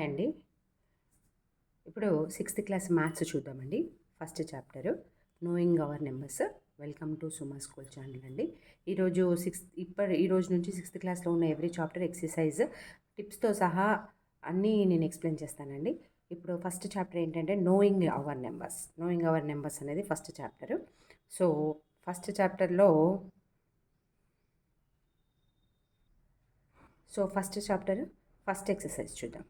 Hi అండి ఇప్పుడు sixth class maths చూద్దామండి. First chapter knowing our numbers welcome to Suma school channel అండి. ఈరోజు సిక్స్త్ ఇప్పటి ఈ రోజు నుంచి సిక్స్త్ క్లాస్లో ఉన్న ఎవ్రీ చాప్టర్ ఎక్సర్సైజ్ టిప్స్తో సహా అన్నీ నేను ఎక్స్ప్లెయిన్ చేస్తానండి. ఇప్పుడు ఫస్ట్ చాప్టర్ ఏంటంటే knowing our numbers knowing our numbers అనేది ఫస్ట్ చాప్టరు సో ఫస్ట్ చాప్టర్లో so first chapter first exercise చూద్దాం.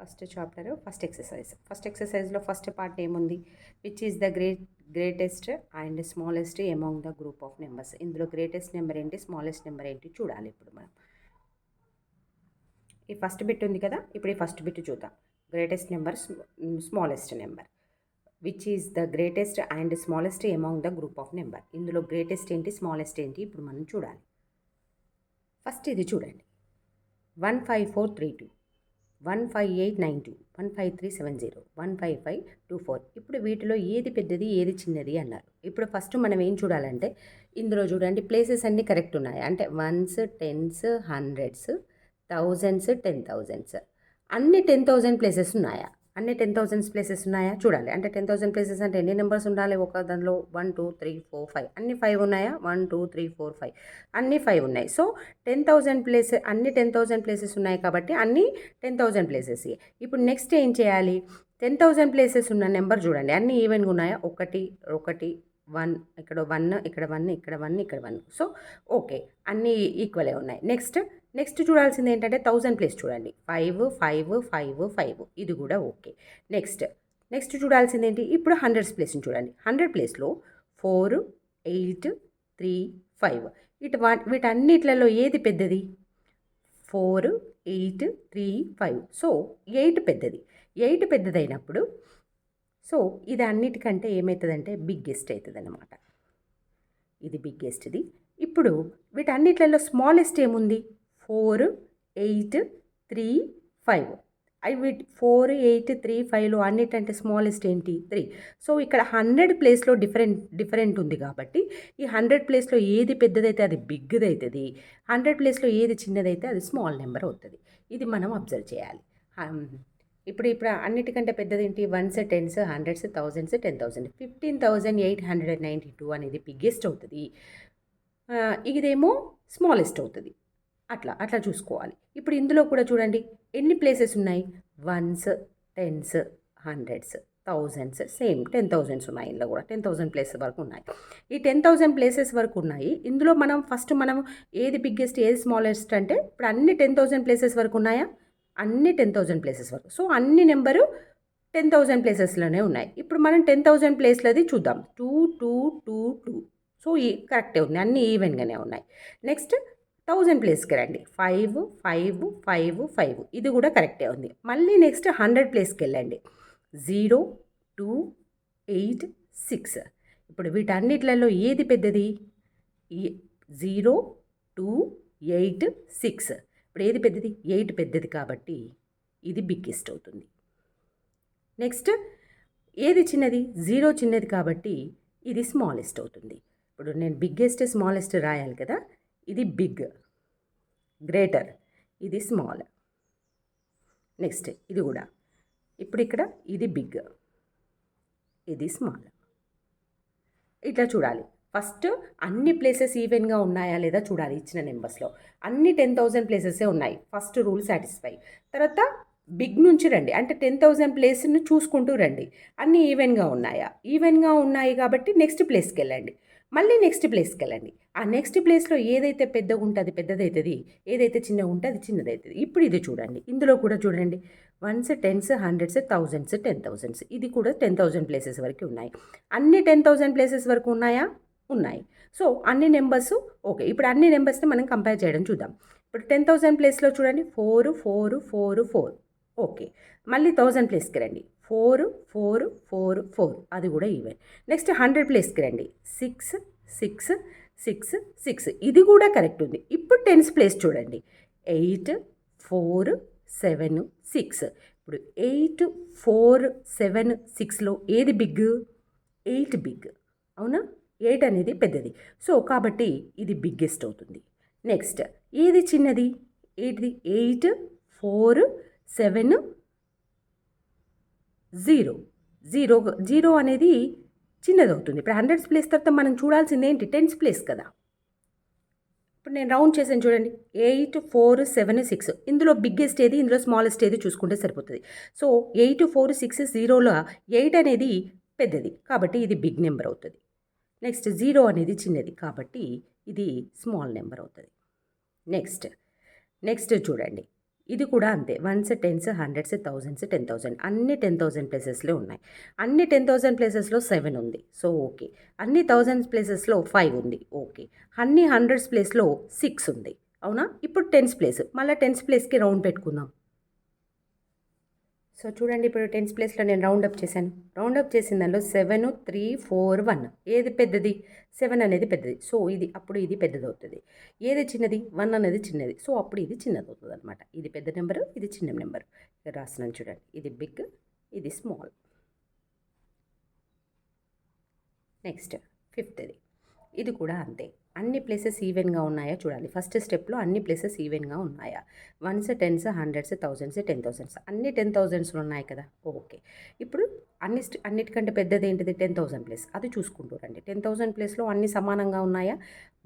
First chapter first exercise. First ఎక్సర్సైజ్లో first part ఏముంది? Which is the great greatest and smallest among the group of numbers ఇందులో greatest number ఏంటి smallest number ఏంటి చూడాలి ఇప్పుడు మనం. ఈ ఫస్ట్ బిట్ ఉంది కదా ఇప్పుడు ఈ ఫస్ట్ బిట్ చూద్దాం. Greatest number smallest number. Which is the greatest and smallest among the group of number ఇందులో గ్రేటెస్ట్ ఏంటి స్మాలెస్ట్ ఏంటి ఇప్పుడు మనం చూడాలి. ఫస్ట్ ఇది చూడండి. One five four three two. One five eight nine two one five three seven zero one five five two four. ఇప్పుడు వీటిలో ఏది పెద్దది ఏది చిన్నది అన్నారు. ఇప్పుడు ఫస్ట్ మనం ఏం చూడాలంటే ఇందులో చూడండి ప్లేసెస్ అన్నీ కరెక్ట్ ఉన్నాయి. అంటే ones tens hundreds thousands ten thousands అన్ని టెన్ థౌజండ్ ప్లేసెస్ ఉన్నాయా? అన్ని టెన్ థౌజండ్స్ ప్లేసెస్ ఉన్నాయా? చూడాలి. అంటే టెన్ థౌసండ్ ప్లేసెస్ అంటే ఎన్ని నెంబర్స్ ఉండాలి? ఒక దానిలో one two three four five అన్ని ఫైవ్ ఉన్నాయా? One two three four five అన్ని ఫైవ్ ఉన్నాయి. సో టెన్ థౌసండ్ ప్లేసెస్ అన్ని టెన్ థౌసండ్ ప్లేసెస్ ఉన్నాయి కాబట్టి అన్ని టెన్ థౌసండ్ ప్లేసెస్ ఇప్పుడు నెక్స్ట్ ఏం చేయాలి? టెన్ థౌసండ్ ప్లేసెస్ ఉన్న నెంబర్ చూడండి. అన్ని ఈవెన్గా ఉన్నాయా? ఒకటి ఒకటి వన్ ఇక్కడ వన్ ఇక్కడ వన్ ఇక్కడ వన్ ఇక్కడ వన్. సో ఓకే అన్నీ ఈక్వలే ఉన్నాయి. నెక్స్ట్ నెక్స్ట్ చూడాల్సింది ఏంటంటే థౌజండ్ ప్లేస్ చూడండి. Five five five five. ఇది కూడా ఓకే. నెక్స్ట్ నెక్స్ట్ చూడాల్సింది ఏంటి? ఇప్పుడు హండ్రెడ్స్ ప్లేస్ని చూడండి. హండ్రెడ్ ప్లేస్లో ఫోర్ ఎయిట్ త్రీ ఫైవ్. ఇటు వా వీటన్నిట్లలో ఏది పెద్దది? Four eight three five. So eight పెద్దది. ఎయిట్ పెద్దదైనప్పుడు సో ఇది అన్నిటికంటే ఏమవుతుందంటే బిగ్గెస్ట్ అవుతుంది అనమాట ఇది బిగ్గెస్ట్ది ఇప్పుడు వీటన్నిట్లలో స్మాలెస్ట్ ఏముంది? ఫోర్ ఎయిట్ త్రీ ఫైవ్ అవి వీటి ఫోర్ ఎయిట్ త్రీ ఫైవ్లో అన్నిటంటే స్మాలెస్ట్ ఏంటి? త్రీ సో ఇక్కడ హండ్రెడ్ ప్లేస్లో డిఫరెంట్ డిఫరెంట్ ఉంది కాబట్టి ఈ హండ్రెడ్ ప్లేస్లో ఏది పెద్దదైతే అది బిగ్ది అవుతుంది హండ్రెడ్ ప్లేస్లో ఏది చిన్నదైతే అది స్మాల్ నెంబర్ అవుతుంది. ఇది మనం అబ్జర్వ్ చేయాలి. ఇప్పుడు ఇప్పుడు అన్నిటికంటే పెద్దది ఏంటి ones tens hundreds thousands ten thousand fifteen thousand eight hundred and ninety two అనేది బిగ్గెస్ట్ అవుతుంది. ఇదేమో స్మాలెస్ట్ అవుతుంది. అట్లా అట్లా చూసుకోవాలి. ఇప్పుడు ఇందులో కూడా చూడండి ఎన్ని ప్లేసెస్ ఉన్నాయి? Ones tens hundreds thousands same ten thousands ఉన్నాయి ఇందులో కూడా. టెన్ థౌజండ్ ప్లేసెస్ వరకు ఉన్నాయి. ఈ టెన్ థౌజండ్ ప్లేసెస్ వరకు ఉన్నాయి. ఇందులో మనం ఫస్ట్ మనం ఏది బిగ్గెస్ట్ ఏది స్మాలెస్ట్ అంటే ఇప్పుడు అన్ని టెన్ థౌజండ్ ప్లేసెస్ వరకు ఉన్నాయా? అన్ని టెన్ థౌజండ్ ప్లేసెస్ వరకు. సో అన్ని నెంబరు టెన్ థౌజండ్ ప్లేసెస్లోనే ఉన్నాయి. ఇప్పుడు మనం టెన్ థౌజండ్ ప్లేస్లది చూద్దాం. Two two two two. So ఈ కరెక్టే ఉంది అన్ని ఈవెన్గానే ఉన్నాయి. నెక్స్ట్ థౌజండ్ ప్లేస్కి రండి. Five five five five. ఇది కూడా కరెక్టే ఉంది. మళ్ళీ నెక్స్ట్ హండ్రెడ్ ప్లేస్కి వెళ్ళండి. Zero two eight six. ఇప్పుడు వీటన్నిట్లలో ఏది పెద్దది? Zero two eight six. ఇప్పుడు ఏది పెద్దది? ఎయిట్ పెద్దది కాబట్టి ఇది బిగ్గెస్ట్ అవుతుంది. నెక్స్ట్ ఏది చిన్నది? జీరో చిన్నది కాబట్టి ఇది స్మాలెస్ట్ అవుతుంది. ఇప్పుడు నేను బిగ్గెస్ట్ స్మాలెస్ట్ రాయాలి కదా? ఇది బిగ్ గ్రేటర్ ఇది స్మాల్. నెక్స్ట్ ఇది కూడా. ఇప్పుడు ఇక్కడ ఇది బిగ్ ఇది స్మాల్. ఇట్లా చూడాలి. ఫస్ట్ అన్ని ప్లేసెస్ ఈవెన్గా ఉన్నాయా లేదా చూడాలి ఇచ్చిన నెంబర్స్లో అన్ని టెన్ థౌజండ్ ప్లేసెసే ఉన్నాయి. ఫస్ట్ రూల్ సాటిస్ఫై తర్వాత బిగ్ నుంచి రండి. అంటే టెన్ థౌజండ్ ప్లేస్ని చూసుకుంటూ రండి. అన్నీ ఈవెన్గా ఉన్నాయా? ఈవెన్గా ఉన్నాయి కాబట్టి నెక్స్ట్ ప్లేస్కి వెళ్ళండి. మళ్ళీ నెక్స్ట్ ప్లేస్కి వెళ్ళండి. ఆ నెక్స్ట్ ప్లేస్లో ఏదైతే పెద్దగా ఉంటుంది పెద్దదవుతుంది ఏదైతే చిన్నగా ఉంటే అది చిన్నదవుతుంది ఇప్పుడు ఇది చూడండి. ఇందులో కూడా చూడండి. Ones tens hundreds thousands ten thousands ఇది కూడా టెన్ థౌజండ్ ప్లేసెస్ వరకు ఉన్నాయి. అన్ని టెన్ థౌజండ్ ప్లేసెస్ వరకు ఉన్నాయా? ఉన్నాయి. సో అన్ని నెంబర్స్ ఓకే ఇప్పుడు అన్ని నెంబర్స్ని మనం కంపేర్ చేయడం చూద్దాం. ఇప్పుడు టెన్ థౌసండ్ ప్లేస్లో చూడండి four four four four okay. మళ్ళీ థౌజండ్ ప్లేస్కి రండి. ఫోర్ ఫోర్ ఫోర్ ఫోర్ అది కూడా ఈవెన్. నెక్స్ట్ హండ్రెడ్ ప్లేస్కి రండి. సిక్స్ సిక్స్ సిక్స్ సిక్స్ ఇది కూడా కరెక్ట్ ఉంది. ఇప్పుడు టెన్స్ ప్లేస్ చూడండి. Eight four seven six. ఇప్పుడు ఎయిట్ ఫోర్ సెవెన్ సిక్స్లో ఏది బిగ్? Eight big. అవునా? ఎయిట్ అనేది పెద్దది. సో కాబట్టి ఇది బిగ్గెస్ట్ అవుతుంది. నెక్స్ట్ ఏది చిన్నది? ఎయిట్ది eight four seven zero. Zero zero అనేది చిన్నది అవుతుంది ఇప్పుడు హండ్రెడ్స్ ప్లేస్ తర్వాత మనం చూడాల్సింది ఏంటి? టెన్స్ ప్లేస్ కదా. ఇప్పుడు నేను రౌండ్ చేసాను చూడండి. Eight four seven six. ఇందులో బిగ్గెస్ట్ ఏది? ఇందులో స్మాలెస్ట్ ఏది? చూసుకుంటే సరిపోతుంది. సో ఎయిట్ ఫోర్ సిక్స్ జీరోలో ఎయిట్ అనేది పెద్దది. కాబట్టి ఇది బిగ్ నెంబర్ అవుతుంది. నెక్స్ట్ జీరో అనేది చిన్నది కాబట్టి ఇది స్మాల్ నెంబర్ అవుతుంది. నెక్స్ట్ నెక్స్ట్ చూడండి. ఇది కూడా అంతే. Ones tens hundreds thousands ten thousand. అన్ని టెన్ థౌజండ్ ప్లేసెస్లో ఉన్నాయి. అన్ని టెన్ థౌజండ్ ప్లేసెస్లో సెవెన్ ఉంది. So okay. అన్ని థౌజండ్స్ ప్లేసెస్లో ఫైవ్ ఉంది. ఓకే. అన్ని హండ్రెడ్స్ ప్లేస్లో సిక్స్ ఉంది. అవునా? ఇప్పుడు టెన్స్ ప్లేస్. మళ్ళీ టెన్స్ ప్లేస్కి రౌండ్ పెట్టుకుందాం. సో చూడండి ఇప్పుడు టెన్స్ ప్లేస్లో నేను రౌండ్ అప్ చేశాను. రౌండ్ అప్ చేసిన దానిలో సెవెన్ త్రీ ఫోర్ వన్ ఏది పెద్దది? సెవెన్ అనేది పెద్దది. సో ఇది అప్పుడు ఇది పెద్దది అవుతుంది ఏది చిన్నది? వన్ అనేది చిన్నది. సో అప్పుడు ఇది చిన్నది అవుతుంది అనమాట ఇది పెద్ద నెంబరు ఇది చిన్న నెంబర్ ఇక్కడ రాస్తున్నాను చూడండి. ఇది బిగ్ ఇది స్మాల్ నెక్స్ట్ ఫిఫ్త్ది ఇది కూడా అంతే. అన్ని ప్లేసెస్ ఈవెన్గా ఉన్నాయా చూడాలి. ఫస్ట్ స్టెప్లో అన్ని ప్లేసెస్ ఈవెన్గా ఉన్నాయా? Ones tens hundreds thousands ten thousands అన్ని టెన్ థౌజండ్స్లో ఉన్నాయి కదా? ఓకే. ఇప్పుడు అన్ని అన్నిటికంటే పెద్దది ఏంటిది? Ten thousand place. అది చూసుకుంటూ రండి. టెన్ థౌసండ్ ప్లేస్లో అన్ని సమానంగా ఉన్నాయా?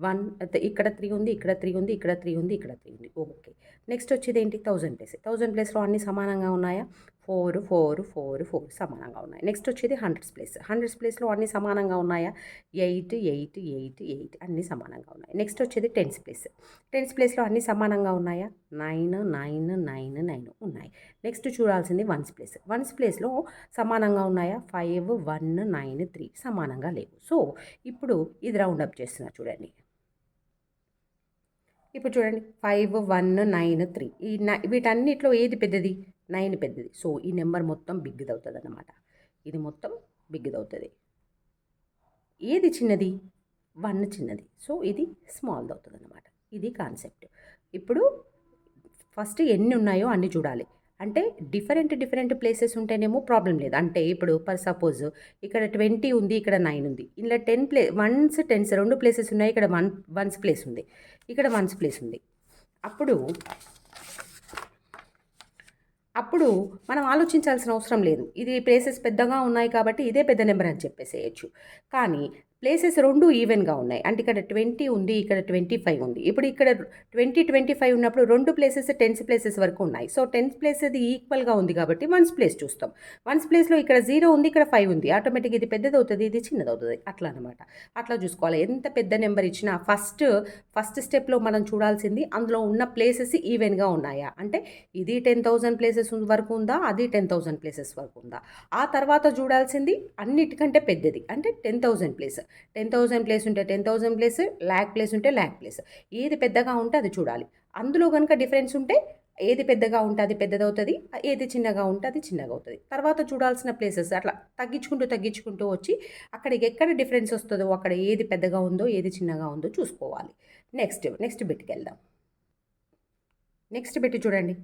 వన్ ఇక్కడ త్రీ ఉంది ఇక్కడ త్రీ ఉంది ఇక్కడ త్రీ ఉంది ఇక్కడ త్రీ ఉంది. ఓకే. నెక్స్ట్ వచ్చేది ఏంటి? Thousand place. థౌజండ్ ప్లేస్లో అన్ని సమానంగా ఉన్నాయా? ఫోర్ ఫోర్ ఫోర్ ఫోర్ సమానంగా ఉన్నాయి. నెక్స్ట్ వచ్చేది హండ్రెడ్స్ ప్లేస్ హండ్రెడ్స్ ప్లేస్లో అన్ని సమానంగా ఉన్నాయా? ఎయిట్ ఎయిట్ ఎయిట్ ఎయిట్ అన్ని సమానంగా ఉన్నాయి. నెక్స్ట్ వచ్చేది టెన్స్ ప్లేస్ టెన్స్ ప్లేస్లో అన్ని సమానంగా ఉన్నాయా? నైన్ నైన్ నైన్ నైన్ ఉన్నాయి. నెక్స్ట్ చూడాల్సింది వన్స్ ప్లేస్ వన్స్ ప్లేస్లో సమానంగా ఉన్నాయా? ఫైవ్ వన్ నైన్ త్రీ సమానంగా లేవు. సో ఇప్పుడు ఇది రౌండ్ అప్ చేస్తున్నా చూడండి. ఇప్పుడు చూడండి. ఫైవ్ వన్ నైన్ త్రీ ఈ నై- వీటన్నిటిలో ఏది పెద్దది? నైన్ పెద్దది. సో ఈ నెంబర్ మొత్తం బిగ్ది అవుతుంది అన్నమాట ఇది మొత్తం బిగ్ది అవుతుంది ఏది చిన్నది? వన్ చిన్నది. సో ఇది స్మాల్ది అవుతుంది అన్నమాట ఇది కాన్సెప్ట్. ఇప్పుడు ఫస్ట్ ఎన్ని ఉన్నాయో అన్ని చూడాలి. అంటే డిఫరెంట్ డిఫరెంట్ ప్లేసెస్ ఉంటేనేమో ప్రాబ్లం లేదు. అంటే ఇప్పుడు పర్ సపోజ్ ఇక్కడ ట్వంటీ ఉంది ఇక్కడ నైన్ ఉంది. ఇలా టెన్ ప్లే వన్స్ టెన్స్ రెండు ప్లేసెస్ ఉన్నాయి. ఇక్కడ వన్ వన్స్ ప్లేస్ ఉంది. ఇక్కడ వన్స్ ప్లేస్ ఉంది. అప్పుడు అప్పుడు మనం ఆలోచించాల్సిన అవసరం లేదు. ఇది ప్లేసెస్ పెద్దగా ఉన్నాయి కాబట్టి ఇదే పెద్ద నెంబర్ అని చెప్పేసేయచ్చు. కానీ ప్లేసెస్ రెండు ఈవెన్గా ఉన్నాయి. అంటే ఇక్కడ ట్వంటీ ఉంది ఇక్కడ ట్వంటీ ఫైవ్ ఉంది. ఇప్పుడు ఇక్కడ ట్వంటీ ట్వంటీ ఫైవ్ ఉన్నప్పుడు రెండు ప్లేసెస్ టెన్స్ ప్లేసెస్ వరకు ఉన్నాయి. సో టెన్స్ ప్లేస్ అది ఈక్వల్గా ఉంది కాబట్టి వన్స్ ప్లేస్ చూస్తాం. వన్స్ ప్లేస్లో ఇక్కడ జీరో ఉంది ఇక్కడ ఫైవ్ ఉంది. ఆటోమేటిక్ ఇది పెద్దది అవుతుంది ఇది చిన్నది అవుతుంది అట్లా అనమాట అట్లా చూసుకోవాలి. ఎంత పెద్ద నెంబర్ ఇచ్చినా ఫస్ట్ ఫస్ట్ స్టెప్లో మనం చూడాల్సింది అందులో ఉన్న ప్లేసెస్ ఈవెన్గా ఉన్నాయా? అంటే ఇది టెన్ థౌజండ్ ప్లేసెస్ వరకు ఉందా? అది టెన్ థౌజండ్ ప్లేసెస్ వరకు ఉందా? ఆ తర్వాత చూడాల్సింది అన్నిటికంటే పెద్దది. అంటే ten thousand place. Ten thousand place ఉంటే ten thousand place lakh place ఉంటే ల్యాక్ ప్లేస్. ఏది పెద్దగా ఉంటే అది చూడాలి. అందులో కనుక డిఫరెన్స్ ఉంటే ఏది పెద్దగా ఉంటే అది పెద్దదవుతుంది ఏది చిన్నగా ఉంటే అది చిన్నగా అవుతుంది తర్వాత చూడాల్సిన ప్లేసెస్ అట్లా తగ్గించుకుంటూ తగ్గించుకుంటూ వచ్చి అక్కడికి ఎక్కడ డిఫరెన్స్ వస్తుందో అక్కడ ఏది పెద్దగా ఉందో ఏది చిన్నగా ఉందో చూసుకోవాలి. నెక్స్ట్ నెక్స్ట్ బిట్కి వెళ్దాం. నెక్స్ట్ బిట్ చూడండి.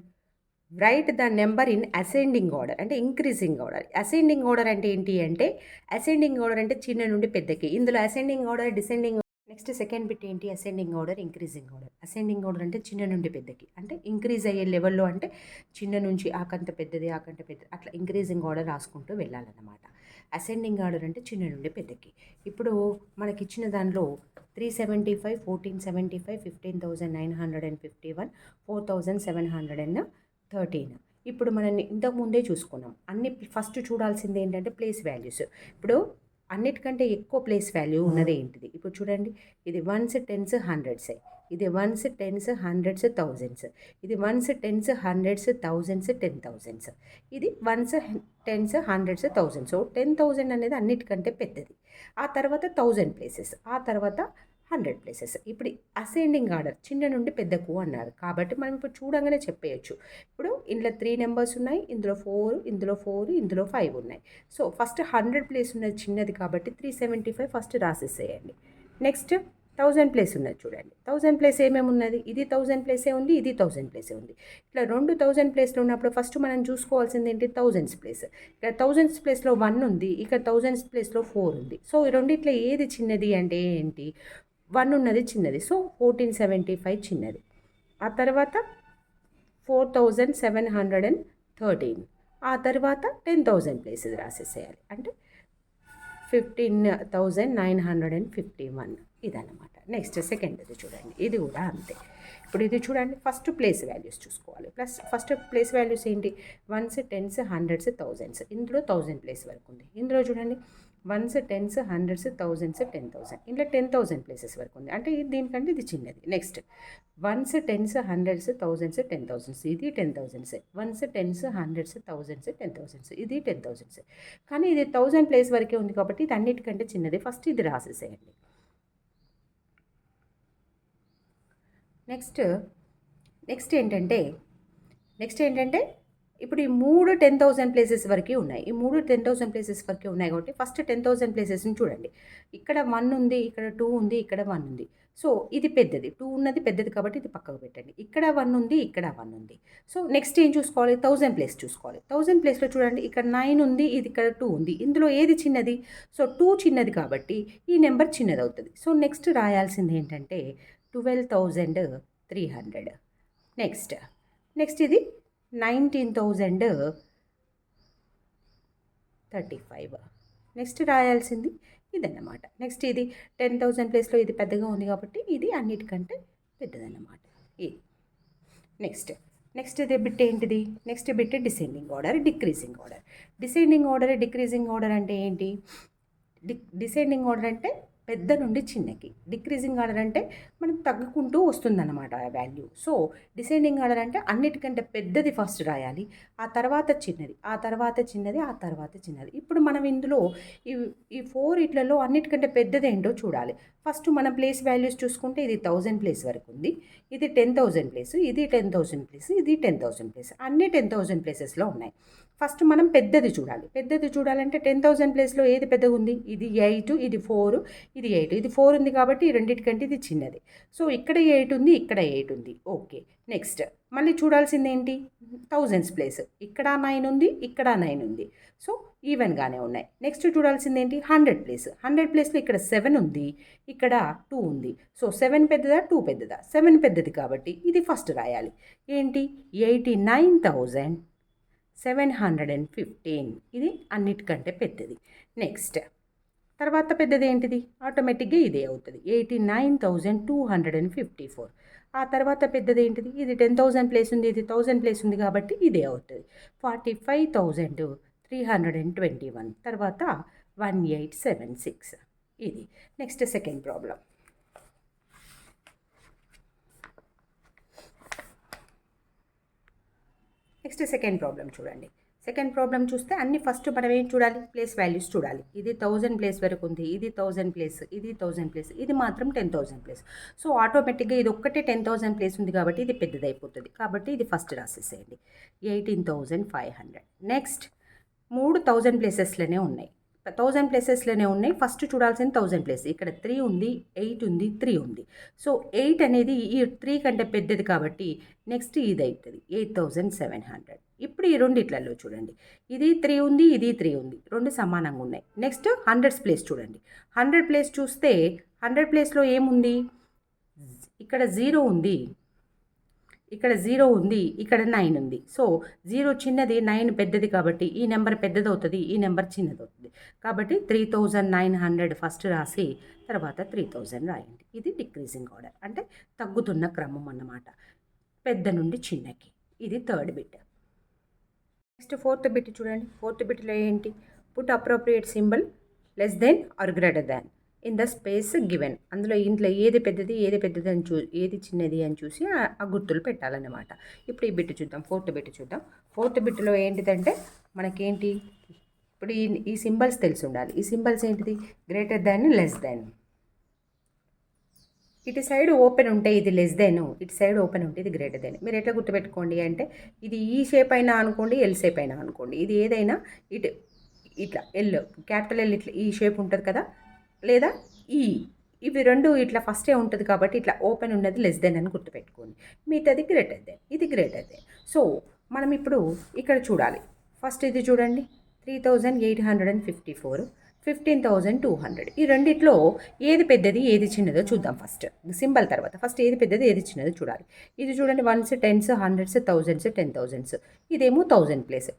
Write the number in ascending order అంటే ఇంక్రీజింగ్ ఆర్డర్ అసెండింగ్ ఆర్డర్ అంటే ఏంటి అంటే అసెండింగ్ ఆర్డర్ అంటే చిన్న నుండి పెద్దకి. ఇందులో ascending order descending next second bit ఏంటి? Ascending order increasing order ascending order అంటే చిన్న నుండి పెద్దకి. అంటే ఇంక్రీజ్ అయ్యే లెవెల్లో అంటే చిన్న నుంచి ఆకంత పెద్దది ఆకంత పెద్దది అట్లా ఇంక్రీజింగ్ ఆర్డర్ రాసుకుంటూ వెళ్ళాలన్నమాట. అసెండింగ్ ఆర్డర్ అంటే చిన్న నుండి పెద్దకి. ఇప్పుడు మనకి ఇచ్చిన దానిలో three seventy five fourteen seventy five fifteen thousand nine hundred and fifty one four thousand seven hundred and thirteen. ఇప్పుడు మనం ఇంతకుముందే చూసుకున్నాం. అన్ని ఫస్ట్ చూడాల్సింది ఏంటంటే ప్లేస్ వాల్యూస్. ఇప్పుడు అన్నిటికంటే ఎక్కువ ప్లేస్ వాల్యూ ఉన్నది ఏంటిది? ఇప్పుడు చూడండి. ఇది వన్స్ టెన్స్ హండ్రెడ్స్. ఇది వన్స్ టెన్స్ హండ్రెడ్స్ థౌజండ్స్. ఇది ones tens hundreds thousands ten thousands. ఇది ones tens hundreds thousands. So ten thousand అనేది అన్నిటికంటే పెద్దది. ఆ తర్వాత థౌజండ్ ప్లేసెస్. ఆ తర్వాత హండ్రెడ్ ప్లేసెస్. ఇప్పుడు అసెండింగ్ ఆర్డర్ చిన్న నుండి పెద్దకు అన్నారు. కాబట్టి మనం ఇప్పుడు చూడంగానే చెప్పేయచ్చు. ఇప్పుడు ఇందులో త్రీ నెంబర్స్ ఉన్నాయి ఇందులో ఫోర్ ఇందులో ఫోర్ ఇందులో ఫైవ్ ఉన్నాయి. సో ఫస్ట్ హండ్రెడ్ ప్లేస్ ఉన్నది చిన్నది కాబట్టి త్రీ సెవెంటీ ఫైవ్ ఫస్ట్ రాసేసేయండి. నెక్స్ట్ థౌజండ్ ప్లేస్ ఉన్నది చూడండి. థౌజండ్ ప్లేస్ ఏమేమి ఉన్నది? ఇది థౌజండ్ ప్లేసే ఉంది ఇది థౌజండ్ ప్లేసే ఉంది. ఇట్లా రెండు థౌజండ్ ప్లేస్లో ఉన్నప్పుడు ఫస్ట్ మనం చూసుకోవాల్సింది ఏంటి? Thousands place. ఇక్కడ థౌజండ్స్ ప్లేస్లో వన్ ఉంది ఇక్కడ థౌజండ్స్ ప్లేస్లో ఫోర్ ఉంది. సో ఈ రెండిట్లో ఏది చిన్నది అంటే ఏంటి? వన్ ఉన్నది చిన్నది. సో ఫోర్టీన్ సెవెంటీ ఫైవ్ చిన్నది. ఆ తర్వాత four thousand seven hundred and thirteen ఆ తర్వాత టెన్ థౌజండ్ ప్లేసెస్ రాసేసేయాలి. అంటే fifteen thousand nine hundred and fifty one ఇదన్నమాట. నెక్స్ట్ సెకండ్ ఇది చూడండి. ఇది కూడా అంతే. ఇప్పుడు ఇది చూడండి ఫస్ట్ ప్లేస్ వాల్యూస్ చూసుకోవాలి. ప్లస్ ఫస్ట్ ప్లేస్ వాల్యూస్ ఏంటి? వన్స్ టెన్స్ హండ్రెడ్స్ థౌజండ్స్ ఇందులో థౌజండ్ ప్లేస్ వరకు ఉంది. ఇందులో చూడండి ones tens hundreds thousands ten thousand ఇంట్లో టెన్ థౌసండ్ ప్లేసెస్ వరకు ఉంది. అంటే ఇది దీనికంటే ఇది చిన్నది. Next ones tens hundreds thousands ten thousands ఇది ten thousands ones tens hundreds thousands ten thousands ఇది టెన్ థౌసండ్స్ కానీ ఇది థౌజండ్ ప్లేస్ వరకే ఉంది కాబట్టి ఇది అన్నిటికంటే చిన్నది. ఫస్ట్ ఇది రాసేసేయండి. నెక్స్ట్ నెక్స్ట్ ఏంటంటే నెక్స్ట్ ఏంటంటే ఇప్పుడు ఈ మూడు టెన్ థౌసండ్ ప్లేసెస్ వరకు ఉన్నాయి. ఈ మూడు టెన్ థౌసండ్ ప్లేసెస్ వరకు ఉన్నాయి కాబట్టి ఫస్ట్ టెన్ థౌసండ్ ప్లేసెస్ని చూడండి. ఇక్కడ వన్ ఉంది ఇక్కడ టూ ఉంది ఇక్కడ వన్ ఉంది. సో ఇది పెద్దది. టూ ఉన్నది పెద్దది కాబట్టి ఇది పక్కకు పెట్టండి. ఇక్కడ వన్ ఉంది ఇక్కడ వన్ ఉంది. సో నెక్స్ట్ ఏం చూసుకోవాలి? థౌజండ్ ప్లేస్ చూసుకోవాలి. థౌజండ్ ప్లేస్లో చూడండి. ఇక్కడ నైన్ ఉంది ఇది ఇక్కడ టూ ఉంది. ఇందులో ఏది చిన్నది? సో టూ చిన్నది కాబట్టి ఈ నెంబర్ చిన్నది అవుతుంది సో నెక్స్ట్ రాయాల్సింది ఏంటంటే twelve thousand three hundred next next ఇది nineteen thousand thirty five. Next రాయాల్సింది ఇదన్నమాట. నెక్స్ట్ ఇది టెన్ థౌజండ్ ప్లేస్లో ఇది పెద్దగా ఉంది కాబట్టి ఇది అన్నిటికంటే పెద్దదన్నమాట. ఇది నెక్స్ట్ నెక్స్ట్ ఇది బిట్ ఏంటిది? Next bit descending order decreasing order. Descending order decreasing order అంటే ఏంటి? డి డిసెండింగ్ ఆర్డర్ అంటే పెద్ద నుండి చిన్నకి. డిక్రీజింగ్ ఆర్డర్ అంటే మనకు తగ్గుకుంటూ వస్తుందన్నమాట ఆ వాల్యూ. సో డిసెండింగ్ ఆర్డర్ అంటే అన్నిటికంటే పెద్దది ఫస్ట్ రాయాలి ఆ తర్వాత చిన్నది ఆ తర్వాత చిన్నది ఆ తర్వాత చిన్నది. ఇప్పుడు మనం ఇందులో ఈ ఈ ఫోర్ ఇట్లలో అన్నిటికంటే పెద్దది ఏంటో చూడాలి. ఫస్ట్ మన ప్లేస్ వాల్యూస్ చూసుకుంటే ఇది థౌజండ్ ప్లేస్ వరకు ఉంది. ఇది టెన్ థౌజండ్ ప్లేస్ ఇది టెన్ థౌజండ్ ప్లేస్ ఇది టెన్ థౌజండ్ ప్లేస్. అన్ని టెన్ థౌజండ్ ప్లేసెస్లో ఉన్నాయి. ఫస్ట్ మనం పెద్దది చూడాలి. పెద్దది చూడాలంటే టెన్ థౌజండ్ ప్లేస్లో ఏది పెద్దగా ఉంది ఇది ఎయిట్ ఇది ఫోర్ ఇది ఎయిట్ ఇది ఫోర్ ఉంది కాబట్టి రెండింటికంటే ఇది చిన్నది. సో ఇక్కడ ఎయిట్ ఉంది ఇక్కడ ఎయిట్ ఉంది. ఓకే నెక్స్ట్ మళ్ళీ చూడాల్సింది ఏంటి? థౌజండ్స్ ప్లేస్ ఇక్కడ నైన్ ఉంది ఇక్కడ నైన్ ఉంది. సో ఈవెన్గానే ఉన్నాయి. నెక్స్ట్ చూడాల్సింది ఏంటి? హండ్రెడ్ ప్లేస్ హండ్రెడ్ ప్లేస్లో ఇక్కడ సెవెన్ ఉంది ఇక్కడ టూ ఉంది. సో సెవెన్ పెద్దదా? టూ పెద్దదా? సెవెన్ పెద్దది కాబట్టి ఇది ఫస్ట్ రాయాలి. ఏంటి? Eighty nine thousand seven hundred and fifteen. ఇది అన్నిటికంటే పెద్దది. నెక్స్ట్ తర్వాత పెద్దది ఏంటిది? ఆటోమేటిక్గా ఇదే అవుతుంది. Eighty nine thousand two hundred and fifty four. ఆ తర్వాత పెద్దది ఏంటిది? ఇది టెన్ థౌజండ్ ప్లేస్ ఉంది ఇది థౌజండ్ ప్లేస్ ఉంది కాబట్టి ఇదే అవుతుంది. Forty five thousand three hundred and twenty one. తర్వాత వన్ ఎయిట్ సెవెన్ సిక్స్. ఇది next second problem. Next second problem చూడండి. సెకండ్ ప్రాబ్లం చూస్తే అన్ని ఫస్ట్ మనం ఏం చూడాలి? ప్లేస్ వాల్యూస్ చూడాలి. ఇది థౌజండ్ ప్లేస్ వరకు ఉంది. ఇది థౌజండ్ ప్లేస్. ఇది థౌజండ్ ప్లేస్. ఇది మాత్రం టెన్ థౌజండ్ ప్లేస్. సో ఆటోమేటిక్గా ఇది ఒక్కటే టెన్ థౌజండ్ ప్లేస్ ఉంది కాబట్టి ఇది పెద్దదైపోతుంది. కాబట్టి ఇది first రాసేసేయండి. Eighteen thousand five hundred. Next మూడు థౌజండ్ ప్లేసెస్లోనే ఉన్నాయి. థౌజండ్ ప్లేసెస్లోనే ఉన్నాయి. ఫస్ట్ చూడాల్సిన థౌజండ్ ప్లేస్ ఇక్కడ త్రీ ఉంది ఎయిట్ ఉంది త్రీ ఉంది. సో ఎయిట్ అనేది ఈ త్రీ కంటే పెద్దది కాబట్టి నెక్స్ట్ ఇది అవుతుంది ఎయిట్ థౌజండ్ సెవెన్ హండ్రెడ్ ఇప్పుడు ఈ రెండిట్లలో చూడండి. ఇది త్రీ ఉంది ఇది త్రీ ఉంది. రెండు సమానంగా ఉన్నాయి. నెక్స్ట్ హండ్రెడ్స్ ప్లేస్ చూడండి. హండ్రెడ్ ప్లేస్ చూస్తే హండ్రెడ్ ప్లేస్లో ఏముంది? ఇక్కడ జీరో ఉంది. ఇక్కడ జీరో ఉంది ఇక్కడ నైన్ ఉంది. సో జీరో చిన్నది నైన్ పెద్దది కాబట్టి ఈ నెంబర్ పెద్దది అవుతుంది ఈ నెంబర్ చిన్నది అవుతుంది కాబట్టి three thousand nine hundred first రాసి తర్వాత త్రీ థౌజండ్ రాయండి. ఇది డిక్రీజింగ్ ఆర్డర్. అంటే తగ్గుతున్న క్రమం అన్నమాట. పెద్ద నుండి చిన్నకి. ఇది third bit. Next fourth bit చూడండి. ఫోర్త్ బిట్లో ఏంటి? Put appropriate symbol less than or greater than. In the space given అందులో ఇంట్లో ఏది పెద్దది ఏది పెద్దది అని చూ ఏది చిన్నది అని చూసి ఆ- గుర్తులు పెట్టాలన్నమాట. ఇప్పుడు ఈ బిట్ చూద్దాం ఫోర్త్ బిట్ చూద్దాం. ఫోర్త్ బిట్లో ఏంటిదంటే మనకేంటి? ఇప్పుడు ఈ ఈ సింబల్స్ తెలిసి ఉండాలి ఈ సింబల్స్ ఏంటిది? గ్రేటర్ దాన్ లెస్ దాన్ ఇటు సైడ్ ఓపెన్ ఉంటే ఇది లెస్ దెన్ ఇటు సైడ్ ఓపెన్ ఉంటే ఇది గ్రేటర్ దెన్ మీరు ఎట్లా గుర్తుపెట్టుకోండి అంటే ఇది ఈ షేప్ అయినా అనుకోండి ఎల్ షేప్ అయినా అనుకోండి. ఇది ఏదైనా ఇటు ఇట్లా ఎల్ క్యాపిటల్ ఎల్ ఇట్లా ఈ షేప్ ఉంటుంది కదా లేదా ఈ ఇవి రెండు ఇట్లా ఫస్టే ఉంటుంది కాబట్టి ఇట్లా ఓపెన్ ఉన్నది లెస్ దెన్ అని గుర్తుపెట్టుకోండి. మిగతాది గ్రేటర్ దెన్ ఇది గ్రేటర్ దెన్ సో మనం ఇప్పుడు ఇక్కడ చూడాలి. ఫస్ట్ ఇది చూడండి. Three thousand eight hundred and fifty four fifteen thousand two hundred ఈ రెండిట్లో ఏది పెద్దది ఏది చిన్నదో చూద్దాం ఫస్ట్ సింబల్ తర్వాత. ఫస్ట్ ఏది పెద్దది ఏది చిన్నదో చూడాలి. ఇది చూడండి ones tens hundreds thousands ten thousands ఇదేమో thousand place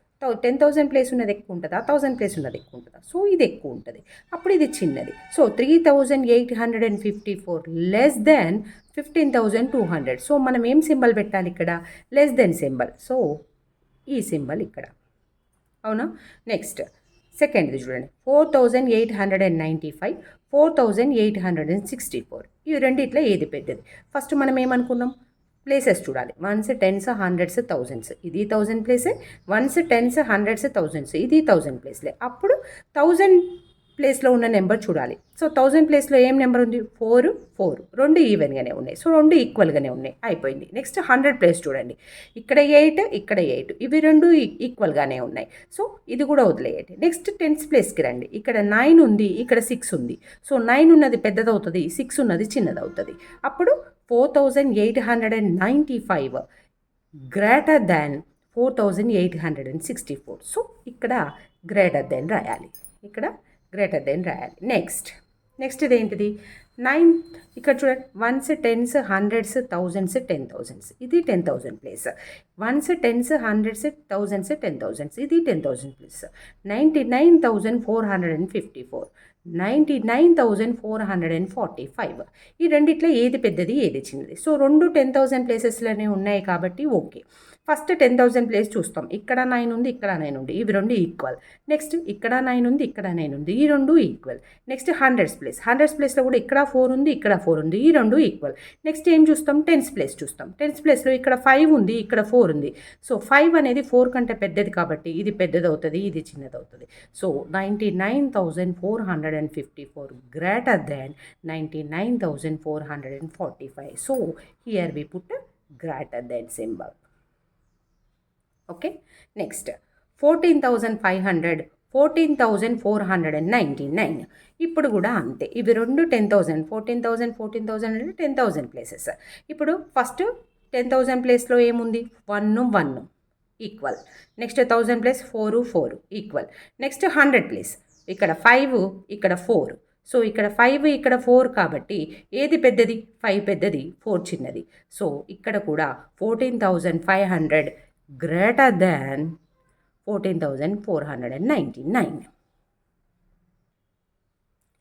ten thousand place ఉన్నది ఎక్కువ ఉంటుందా థౌసండ్ ప్లేస్ ఉన్నది ఎక్కువ ఉంటుందా సో ఇది ఎక్కువ ఉంటుంది అప్పుడు ఇది చిన్నది. So three thousand eight hundred and fifty four less than fifteen thousand two hundred so మనం ఏం సింబల్ పెట్టాలి ఇక్కడ? Less than symbol. సో ఈ సింబల్ ఇక్కడ. అవునా? నెక్స్ట్ సెకండ్ది చూడండి. Four thousand eight hundred and ninety five four thousand eight hundred and sixty four ఈ రెండిట్లో ఏది పెద్దది? ఫస్ట్ మనం ఏమనుకున్నాం? ప్లేసెస్ చూడాలి. వన్స్ టెన్స్ హండ్రెడ్స్ థౌజండ్స్ ఇది థౌజండ్ ప్లేసే వన్స్ టెన్స్ హండ్రెడ్స్ థౌజండ్స్ ఇది థౌజండ్ ప్లేస్లే అప్పుడు థౌజండ్ ప్లేస్లో ఉన్న నెంబర్ చూడాలి. సో థౌజండ్ ప్లేస్లో ఏం నెంబర్ ఉంది? ఫోర్ ఫోర్ రెండు ఈవెన్గానే ఉన్నాయి. సో రెండు ఈక్వల్గానే ఉన్నాయి. అయిపోయింది. నెక్స్ట్ హండ్రెడ్ ప్లేస్ చూడండి. ఇక్కడ ఎయిట్ ఇక్కడ ఎయిట్ ఇవి రెండు e-, ఈక్వల్గానే ఉన్నాయి. సో ఇది కూడా వదిలేయండి. నెక్స్ట్ టెన్స్ ప్లేస్కి రండి. ఇక్కడ నైన్ ఉంది ఇక్కడ సిక్స్ ఉంది. సో నైన్ ఉన్నది పెద్దదవుతుంది సిక్స్ ఉన్నది చిన్నదవుతుంది. అప్పుడు four thousand eight hundred and ninety five. Greater than four thousand eight hundred and sixty four. So ఇక్కడ గ్రేటర్ దెన్ రాయాలి. ఇక్కడ గ్రేటర్ దెన్ రాయాలి. నెక్స్ట్ నెక్స్ట్ ఇదేంటిది? నైన్ ఇక్కడ చూడండి ones tens hundreds thousands ten thousands. ఇది ten thousand place. Ones tens hundreds thousands ten thousands. ఇది ten thousand place. Ninety nine thousand four hundred and fifty four. Ninety nine thousand four hundred and forty five. ఈ రెండిట్లో ఏది పెద్దది ఏది చిన్నది. So రెండు ten thousand ప్లేసెస్లోనే ఉన్నాయి కాబట్టి okay. First ten thousand place చూస్తాం. ఇక్కడ నైన్ ఉంది ఇక్కడ నైన్ ఉంది. ఇవి రెండు ఈక్వల్. నెక్స్ట్ ఇక్కడ నైన్ ఉంది ఇక్కడ నైన్ ఉంది. ఈ రెండు equal. Next hundreds place. Hundreds ప్లేస్లో కూడా ఇక్కడ ఫోర్ ఉంది ఇక్కడ ఫోర్ ఉంది. ఈ రెండు ఈక్వల్. నెక్స్ట్ ఏం చూస్తాం? టెన్స్ ప్లేస్ చూస్తాం. టెన్స్ ప్లేస్లో ఇక్కడ ఫైవ్ ఉంది ఇక్కడ ఫోర్ ఉంది. సో ఫైవ్ అనేది ఫోర్ కంటే పెద్దది కాబట్టి ఇది పెద్దది అవుతుంది ఇది చిన్నది అవుతుంది so ninety nine thousand four hundred and fifty four greater than ninety nine thousand four hundred and forty five. So here we put greater than symbol okay? Next. Fourteen thousand five hundred fourteen thousand four hundred and ninety nine. ఇప్పుడు కూడా అంతే. ఇవి రెండు ten thousand fourteen thousand fourteen thousand అంటే ten thousand places ఇప్పుడు first ten thousand ప్లేస్లో ఏముంది? One one equal next thousand place four four equal next hundred place ఇక్కడ ఫైవ్ ఇక్కడ ఫోర్ సో ఇక్కడ ఫైవ్ ఇక్కడ ఫోర్ కాబట్టి ఏది పెద్దది? ఫైవ్ పెద్దది ఫోర్ చిన్నది. సో ఇక్కడ కూడా fourteen thousand five hundred greater than fourteen thousand four hundred and ninety nine.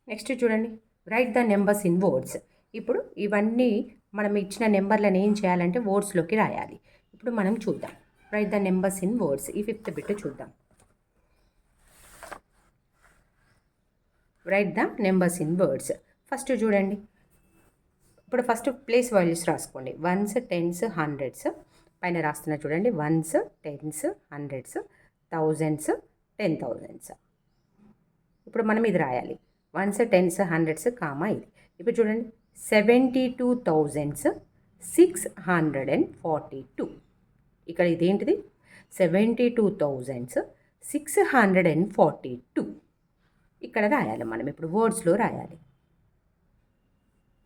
Next చూడండి. Write the numbers in words ఇప్పుడు ఇవన్నీ మనం ఇచ్చిన నెంబర్లను ఏం చేయాలంటే వర్డ్స్లోకి రాయాలి. ఇప్పుడు మనం చూద్దాం. Write the numbers in words ఈ ఫిఫ్త్ బిట్ చూద్దాం. Write the numbers in words first చూడండి. ఇప్పుడు ఫస్ట్ ప్లేస్ వాల్యూస్ రాసుకోండి. వన్స్ టెన్స్ హండ్రెడ్స్ పైన రాస్తున్నా చూడండి ones tens hundreds thousands ten thousands ఇప్పుడు మనం ఇది రాయాలి. వన్స్ టెన్స్ హండ్రెడ్స్ కామా ఇది. ఇప్పుడు చూడండి seventy two thousands six hundred and forty two ఇక్కడ ఇదేంటిది seventy two thousands six hundred and forty two ఇక్కడ రాయాలి మనం ఇప్పుడు వర్డ్స్లో రాయాలి.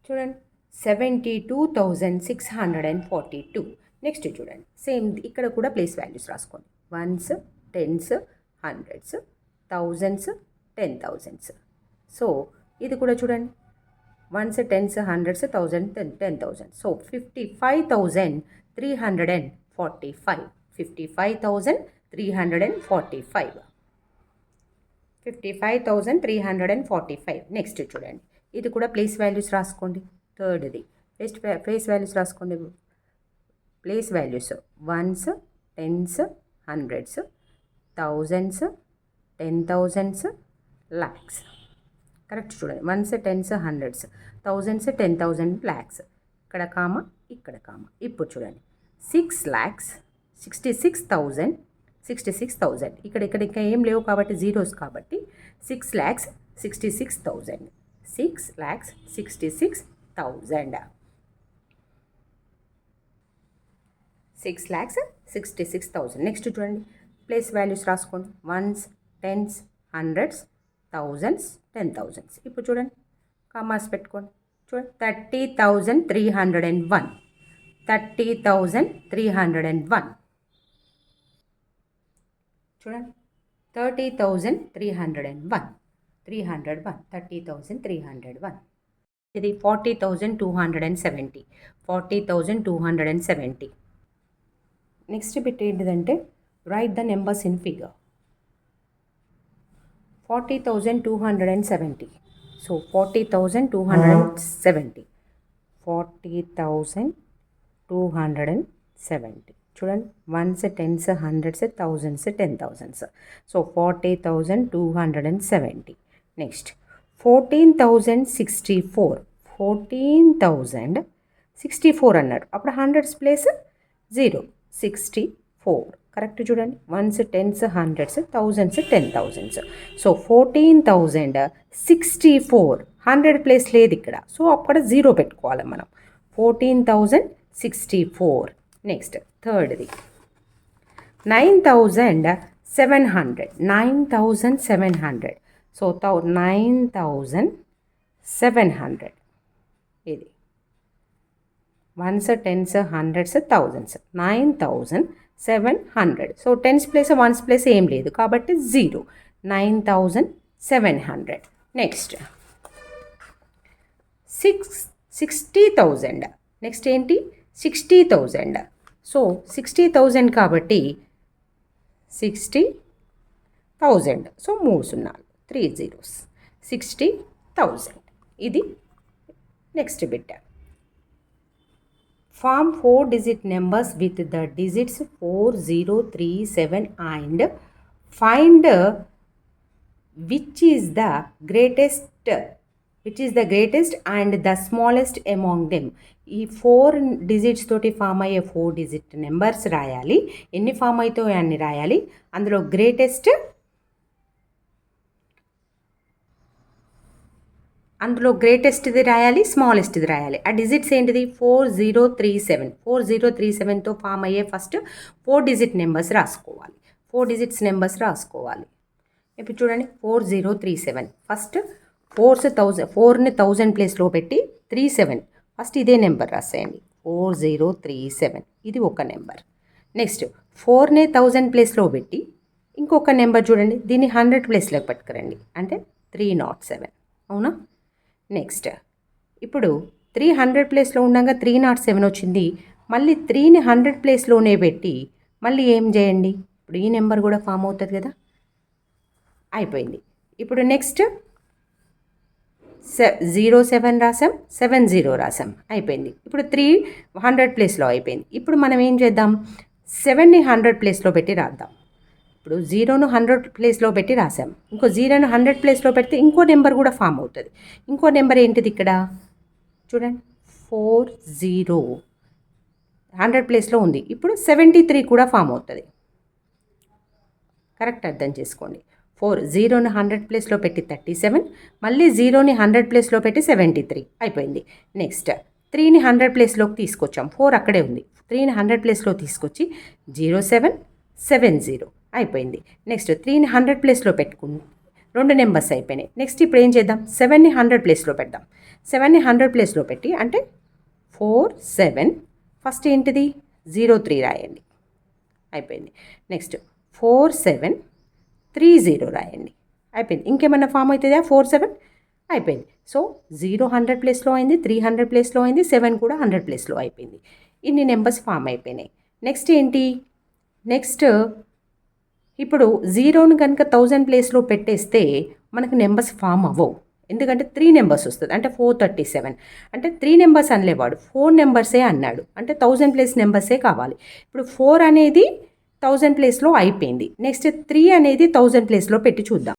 చూడండి seventy two thousand six hundred and forty two next చూడండి. సేమ్ ఇక్కడ కూడా ప్లేస్ వాల్యూస్ రాసుకోండి. Ones tens hundreds thousands ten thousands so ఇది కూడా చూడండి. Ones tens hundreds thousand ten ten thousand so fifty five thousand three hundred and forty five fifty five thousand three hundred and forty five fifty five thousand three hundred and forty five next చూడండి. ఇది కూడా place values రాసుకోండి. థర్డ్ది place place values రాసుకోండి. Place values ones tens hundreds thousands ten thousands lakhs correct చూడండి ones tens hundreds thousands ten thousand lakhs ఇక్కడ comma ఇక్కడ comma ఇప్పుడు చూడండి six lakhs sixty six thousand sixty six thousand ఇక్కడ ఇక్కడ ఇంకా ఏం లేవు కాబట్టి జీరోస్ కాబట్టి six lakhs sixty six thousand six lakhs sixty six thousand six lakhs sixty six thousand next చూడండి. ప్లేస్ వాల్యూస్ రాసుకోండి. Ones tens hundreds thousands ten thousands ఇప్పుడు చూడండి. కామాస్ పెట్టుకోండి. చూడండి. Thirty thousand three hundred and one. Thirty thousand three hundred and one. చూడండి. Thirty thousand three hundred and one. Three hundred one. Thirty thousand three hundred one. ఇది forty thousand two hundred and seventy. Forty thousand two hundred and seventy. Next bit ఏంటిదంటే write the numbers in figure forty thousand two hundred and seventy so forty thousand two hundred and seventy forty thousand two hundred and seventy చూడండి ones tens hundreds thousands ten thousands so forty thousand two hundred and seventy next fourteen thousand sixty four fourteen thousand sixty four అన్నాడు. అప్పుడు hundreds place zero sixty four correct చూడండి. Ones tens hundreds thousands ten thousands so fourteen thousand sixty four hundred place లేదు ఇక్కడ. So అక్కడ zero పెట్టుకోవాలి మనం. Fourteen thousand sixty four next థర్డ్ది nine thousand seven hundred nine thousand seven hundred so thou nine thousand seven hundred ones tens hundreds thousands nine thousand seven hundred so tens place ones place ఏం లేదు. కాబట్టి zero nine thousand seven hundred next six sixty thousand next ఏంటి? Sixty thousand so sixty thousand కాబట్టి sixty thousand so మూడు సున్నాలు three zeros sixty thousand ఇది next bit form four digit numbers with the digits four zero three seven and find which is the greatest which is the greatest and the smallest among them. ఈ four digits తోటి form అయ్యే four digit numbers రాయాలి. ఎన్ని form అవుతాయో అన్ని రాయాలి. అందులో greatest అందులో గ్రేటెస్ట్ది రాయాలి స్మాలెస్ట్ది రాయాలి. ఆ డిజిట్స్ ఏంటిది? Four zero three seven four zero three సెవెన్తో form అయ్యే ఫస్ట్ ఫోర్ డిజిట్ నెంబర్స్ రాసుకోవాలి. ఫోర్ డిజిట్స్ నెంబర్స్ రాసుకోవాలి. ఇప్పుడు చూడండి four zero three seven first fours thousand ఫోర్ని thousand ప్లేస్లో పెట్టి త్రీ సెవెన్ ఫస్ట్ ఇదే నెంబర్ రాసేయండి. ఫోర్ జీరో త్రీ సెవెన్ ఇది ఒక నెంబర్ నెక్స్ట్ ఫోర్నే థౌజండ్ ప్లేస్లో పెట్టి ఇంకొక నెంబర్ చూడండి దీన్ని హండ్రెడ్ ప్లేస్లోకి పట్టుకురండి. అంటే త్రీ నాట్ సెవెన్ అవునా? నెక్స్ట్ ఇప్పుడు త్రీ హండ్రెడ్ ప్లేస్లో ఉండగా త్రీ నాట్ సెవెన్ వచ్చింది. మళ్ళీ త్రీని హండ్రెడ్ ప్లేస్లోనే పెట్టి మళ్ళీ ఏం చేయండి? ఇప్పుడు ఈ నెంబర్ కూడా ఫామ్ అవుతుంది కదా? అయిపోయింది. ఇప్పుడు నెక్స్ట్ సె జీరో సెవెన్ రాసాం సెవెన్ జీరో రాసాం. అయిపోయింది. ఇప్పుడు త్రీ హండ్రెడ్ ప్లేస్లో అయిపోయింది. ఇప్పుడు మనం ఏం చేద్దాం? సెవెన్ని హండ్రెడ్ ప్లేస్లో పెట్టి రాద్దాం. ఇప్పుడు జీరోను హండ్రెడ్ ప్లేస్లో పెట్టి రాసాం ఇంకో జీరోను హండ్రెడ్ ప్లేస్లో పెడితే ఇంకో నెంబర్ కూడా ఫామ్ అవుతుంది. ఇంకో నెంబర్ ఏంటిది ఇక్కడ? చూడండి. ఫోర్ జీరో హండ్రెడ్ ప్లేస్లో ఉంది. ఇప్పుడు సెవెంటీ త్రీ కూడా ఫామ్ అవుతుంది. కరెక్ట్ అర్థం చేసుకోండి. ఫోర్ జీరోని హండ్రెడ్ ప్లేస్లో పెట్టి థర్టీ సెవెన్ మళ్ళీ జీరోని హండ్రెడ్ ప్లేస్లో పెట్టి సెవెంటీ త్రీ అయిపోయింది నెక్స్ట్ త్రీని హండ్రెడ్ ప్లేస్లోకి తీసుకొచ్చాం. ఫోర్ అక్కడే ఉంది. త్రీని హండ్రెడ్ ప్లేస్లో తీసుకొచ్చి జీరో సెవెన్ సెవెన్ జీరో అయిపోయింది. నెక్స్ట్ త్రీని హండ్రెడ్ ప్లేస్లో పెట్టుకుని రెండు నెంబర్స్ అయిపోయినాయి. నెక్స్ట్ ఇప్పుడు ఏం చేద్దాం? సెవెన్ని హండ్రెడ్ ప్లేస్లో పెడదాం. సెవెన్ని హండ్రెడ్ ప్లేస్లో పెట్టి అంటే ఫోర్ సెవెన్ ఫస్ట్ ఏంటిది? జీరో త్రీ రాయండి. అయిపోయింది. Next four seven three zero రాయండి. అయిపోయింది. ఇంకేమైనా ఫామ్ అవుతుందా? Four seven? అయిపోయింది. సో జీరో హండ్రెడ్ ప్లేస్లో అయింది త్రీ హండ్రెడ్ ప్లేస్లో అయింది సెవెన్ కూడా హండ్రెడ్ ప్లేస్లో అయిపోయింది. ఇన్ని నెంబర్స్ ఫామ్ అయిపోయినాయి. నెక్స్ట్ ఏంటి? నెక్స్ట్ ఇప్పుడు జీరోను కనుక థౌజండ్ ప్లేస్లో పెట్టేస్తే మనకు నెంబర్స్ ఫామ్ అవ్వవు. ఎందుకంటే త్రీ నెంబర్స్ వస్తుంది. అంటే ఫోర్ థర్టీ సెవెన్. అంటే త్రీ నెంబర్స్ అనలేవాడు ఫోర్ నెంబర్సే అన్నాడు. అంటే థౌజండ్ ప్లేస్ నెంబర్సే కావాలి. ఇప్పుడు ఫోర్ అనేది థౌజండ్ ప్లేస్లో అయిపోయింది. నెక్స్ట్ త్రీ అనేది థౌజండ్ ప్లేస్లో పెట్టి చూద్దాం.